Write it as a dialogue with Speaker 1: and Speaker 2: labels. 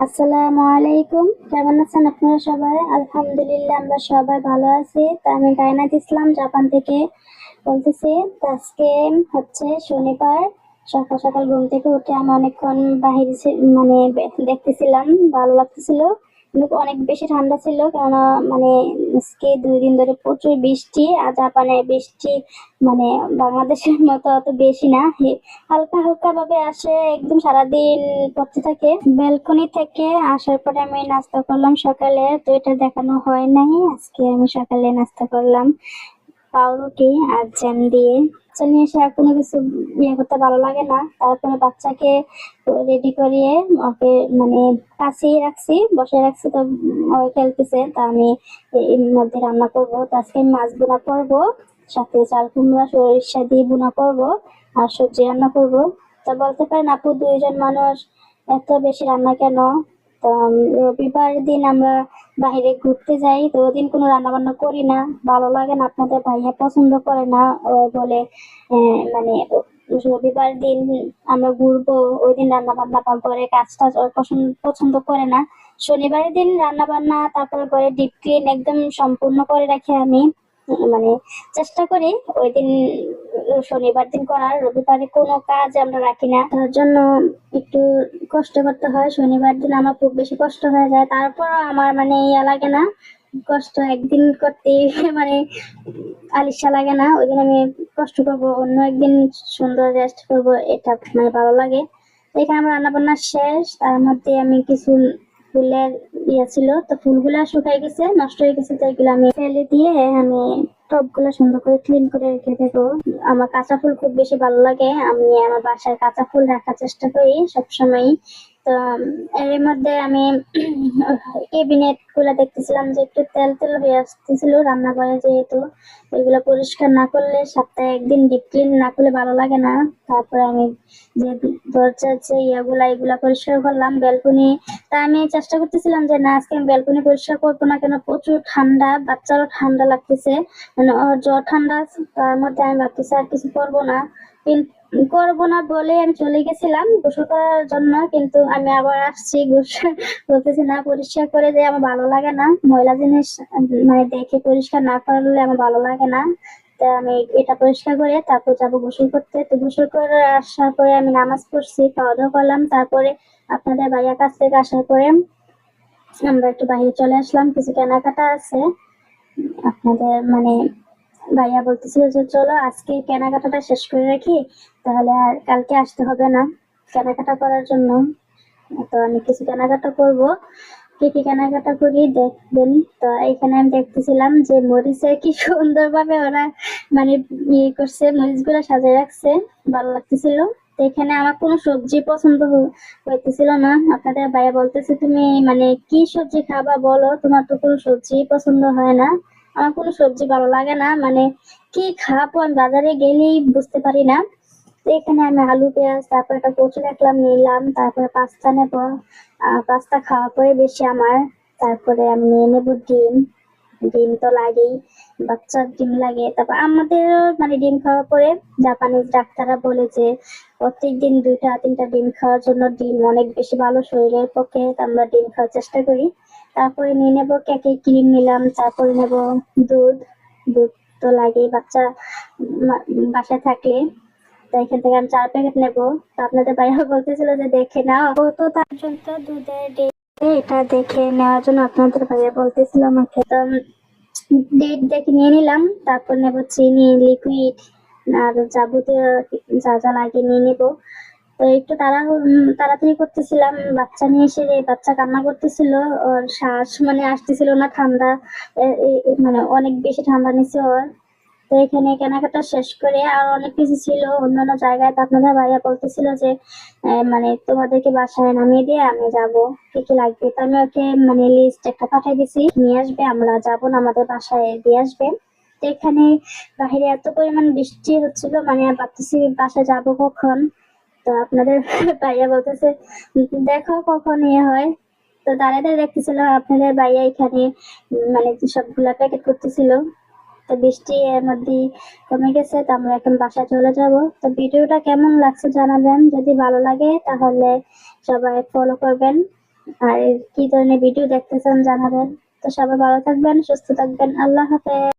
Speaker 1: আসসালামু আলাইকুম। কেমন আছেন আপনারা সবাই? আলহামদুলিল্লাহ, আমরা সবাই ভালো আছি। তা আমি গায়নাত ইসলাম, জাপান থেকে বলতেছি। আজকে হচ্ছে শনিবার। সকাল সকাল ঘুম থেকে উঠে আমি অনেকক্ষণ বাহিরে মানে দেখতেছিলাম, ভালো লাগতেছিল। কিন্তু অনেক বেশি ঠান্ডা ছিল, কেননা মানে আজকে দুই দিন ধরে প্রচুর বৃষ্টি আর জাপানে বৃষ্টি মানে বাংলাদেশের মতো অত বেশি না। হালকা হালকা ভাবে আসে, একদম সারাদিন পড়তে থাকে। ব্যালকনি থেকে আসার পরে আমি নাস্তা করলাম সকালে, তো এটা দেখানো হয় নাই। আজকে আমি সকালে নাস্তা করলাম পাউরুটি আর জ্যাম দিয়ে। বাচ্চা নিয়ে এসে কোনো কিছু ইয়ে করতে ভালো লাগে না। তারপরে বাচ্চাকে রেডি করিয়ে ওকে মানে কাছেই রাখছি বসে রাখছি তো ও খেলতেছে। তা আমি এর মধ্যে রান্না করব। তো আজকে মাছ বোনা করব, সাথে চাল কুমড়া, সরিষা দিয়ে বোনা করব আর সবজি রান্না করব। তা বলতে পারেন আপু, দুইজন মানুষ এত বেশি রান্না কেন? তো রবিবার দিন আমরা বাইরে ঘুরতে যাই, তো ওদিন কোনো রান্না বান্না করি না, ভালো লাগে না, আপনাদের ভাইয়া পছন্দ করে না বলে মানে রবিবার দিন আমরা ঘুরবো, ওই দিন রান্না বান্না বা ঘরে কাজ টাজ ওর পছন্দ পছন্দ করে না। শনিবারের দিন রান্না বান্না তারপরে ঘরে ডিপ ক্লিন একদম সম্পূর্ণ করে রাখি আমি মানে চেষ্টা করি, ওই দিন শনিবার দিন করার, রবিবারে কোনো কাজ আমরা রাখি না। তার জন্য একটু কষ্ট করতে হয়। শনিবার দিন আমার খুব বেশি কষ্ট হয়ে যায়। তারপর আমার মানে ইয়া লাগে না। কষ্ট একদিন করতে মানে আলিশা লাগে না। ওই দিন আমি কষ্ট করব, অন্য একদিন সুন্দর রেস্ট করব, এটা মানে ভালো লাগে। এখানে আমার রান্না বান্না শেষ। তার মধ্যে আমি কিছু ফুলের ইয়ে ছিল। তো ফুলগুলা শুকাই গেছে, নষ্ট হয়ে গেছে এগুলো আমি ফেলে দিয়ে আমি টবগুলো সুন্দর করে ক্লিন করে রেখে দেবো। আমার কাঁচা ফুল খুব বেশি ভালো লাগে। আমি আমার বাসায় কাঁচা ফুল রাখার চেষ্টা করি সবসময় তো, এর মধ্যে আমি কেবিনেটগুলা দেখতেছিলাম যে একটু তেল তেল হয়ে আসতেছিল, রান্নাঘরে যেহেতু। এগুলো পরিষ্কার না করলে সপ্তাহে একদিন ডিপ ক্লিন না করলে ভালো লাগে না। তারপরে আমি যে দরজার যে ইয়েগুলা, এগুলা পরিষ্কার করলাম। ব্যালকনি তা আমি চেষ্টা করতেছিলাম যে, না, আজকে আমি ব্যালকনি পরিষ্কার করব না কেন? প্রচুর ঠান্ডা, বাচ্চারও ঠান্ডা লাগতেছে। মানে জ্বর ঠান্ডা তার মধ্যে আমি ভাবতেছি আর কিছু করব না। করব না বলে আমি চলে গেছিলাম গোসল করার জন্য, কিন্তু আমি আবার আসছি গোসল। বলতেছি, না, পরিষ্কার করে যে আমার ভালো লাগে না। ময়লা জিনিস মানে দেখে পরিষ্কার না করলে আমার ভালো লাগে না। তা আমি এটা পরিষ্কার করে তারপর যাব গোসল করতে। তো গোসল করে আসার পরে আমি নামাজ পড়ছি খাওয়া দাওয়া করলাম। তারপরে আপনাদের ভাইয়ার কাছ থেকে আসার পরে আমরা একটু বাইরে চলে আসলাম। কিছু কেনাকাটা আছে। আপনাদের মানে ভাইয়া বলতেছিল যে, চলো আজকে কেনাকাটাটা শেষ করে রাখি, তাহলে আর কালকে আসতে হবে না কেনাকাটা করার জন্য। তো আমি কিছু কেনাকাটা করব। কি কেনাকাটা করি দেখবেন। তো এখানে আমি দেখতেছিলাম যে মরিচের কি সুন্দর ভাবে ওরা মানে ইয়ে করছে মরিচগুলা সাজিয়ে রাখছে। ভালো লাগতেছিল। এখানে আমার কোনো সবজি পছন্দ হইতেছিল না। আপনাদের ভাইয়া বলতেছে, তুমি মানে কি সবজি খাবা বলো? তোমার তো কোনো সবজি পছন্দ হয় না। আমার কোনো সবজি ভালো লাগে না। মানে কি খাব? আমি বাজারে গেলেই বুঝতে পারি না। এখানে আমি আলু, পেঁয়াজ, তারপর একটা কচু রাখলাম নিলাম, তারপরে পাস্তা নেব। পাস্তা খাওয়ার পরে বেশি আমার, তারপরে আমি নিয়ে নেব ডিম। ডিম তো লাগেই, বাচ্চার ডিম লাগে। তারপর আমাদের মানে ডিম খাওয়ার পরে জাপানিজ ডাক্তাররা বলে যে, প্রত্যেকদিন দুইটা, তিনটা ডিম খাওয়ার জন্য ডিম অনেক বেশি ভালো শরীরের পক্ষে আমরা ডিম খাওয়ার চেষ্টা করি। তারপরে নিয়ে নেব কেকে ক্রিম নিলাম, তারপরে নেব দুধ। দুধ তো লাগেই, বাচ্চা বাসায় থাকলে। এখান থেকে আমি চার প্যাকেট নেব। আপনাদের ভাইয়া বলতেছিল যে দেখে নাও। তো তার জন্য দুধের এটা দেখে নেওয়ার জন্য আপনাদের ভাইয়া বলতেছিল আমাকে। তো ডেট দেখে নিয়ে নিলাম। তারপর নেব চিনি লিকুইড আর যাবতীয় যা যা লাগে নিয়ে নেব। তো একটু তাড়া তাড়াতাড়ি করতেছিলাম। বাচ্চা নিয়ে এসে বাচ্চা কান্না করতেছিল, ওর শ্বাস মানে আসতেছিল না ঠান্ডা। মানে অনেক বেশি ঠান্ডা নিছে ওর। তো এখানে কেনাকাটা শেষ করে আর অনেক কিছু ছিল। অন্যান্য জায়গায় তো আপনাদের ভাইয়া বলতেছিল যে মানে তোমাদেরকে বাসায় নামিয়ে দিয়ে আমি যাব। কি কি লাগবে? তো আমি ওকে মানে লিস্ট একটা পাঠিয়ে দিছি। নিয়ে আসবে, আমরা যাব না, আমাদের বাসায় দিয়ে আসবে। তো এখানে বাহিরে এত পরিমাণ বৃষ্টি হচ্ছিল মানে ভাবতেছি বাসায় যাব কখন? তো আপনাদের ভাইয়া বলতেছে, দেখো কখন ইয়ে হয়। তো দাঁড়াতে দেখতেছিল, আপনাদের ভাইয়া এখানে মানে সবগুলা প্যাকেট করতেছিল। তো বৃষ্টি এর মধ্যে কমে গেছে, তো আমরা এখন বাসায় চলে যাব। তো ভিডিওটা কেমন লাগছে জানাবেন। যদি ভালো লাগে তাহলে সবাই ফলো করবেন। আর কি ধরনের ভিডিও দেখতে চান জানাবেন। তো সবাই ভালো থাকবেন, সুস্থ থাকবেন। আল্লাহ হাফেজ।